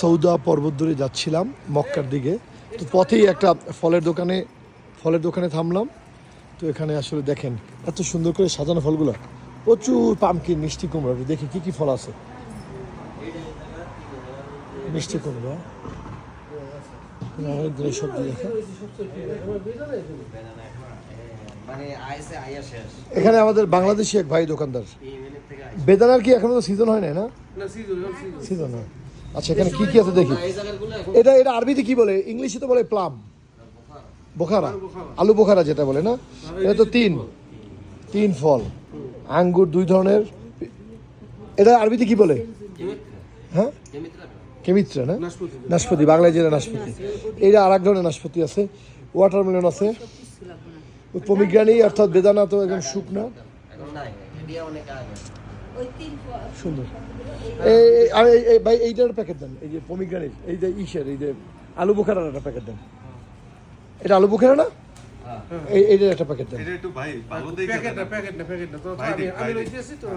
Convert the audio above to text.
সৌদা পর্বত ধরে যাচ্ছিলাম মক্কার দিকে। তো পথেই একটা ফলের দোকানে ফলের দোকানে থামলাম। তো এখানে আসলে দেখেন এত সুন্দর করে সাজানো ফলগুলো। প্রচুর পামকিন মিষ্টি কুমড়া। দেখি কি কি ফল আছে? মিষ্টি কুমড়া। অনেক দিনের সবজি দেখেন। এখানে আমাদের বাংলাদেশি এক ভাই দোকানদার। বেদানার কি এখনও সিজন হয় না? সিজন হয়। আচ্ছা এখানে কি কি আছে দেখি। এটা এটা আরবিতে কি বলে? ইংলিশে তো বলে প্লাম বোখারা। আলু বোখারা যেটা বলে না? এটা তো তিন। তিন ফল। আঙ্গুর দুই ধরনের। এটা আরবিতে কি বলে? হ্যাঁ? কেমিত্রা। না? নাশপাতি। নাশপাতি বাংলায় যেটা নাশপাতি। এইটা আর এক ধরনের নাশপাতি আছে। ওয়াটারমেলন আছে। পমিগ্রানি অর্থাৎ বেদানা তো একদম শুকনা। সুন্দর। এই এই- আর এই- এই ভাই এইটার প্যাকেট দেন। এই যে পমিগ্রানির এই যে ইসের এই যে আলু বোখারার একটা প্যাকেট দেন। এটা আলু বোখারা না এই এইটার একটা প্যাকেট দেন। এটা একটু ভাই প্যাকেট না প্যাকেট না প্যাকেট না। তো আমি আমি লইতেছি তো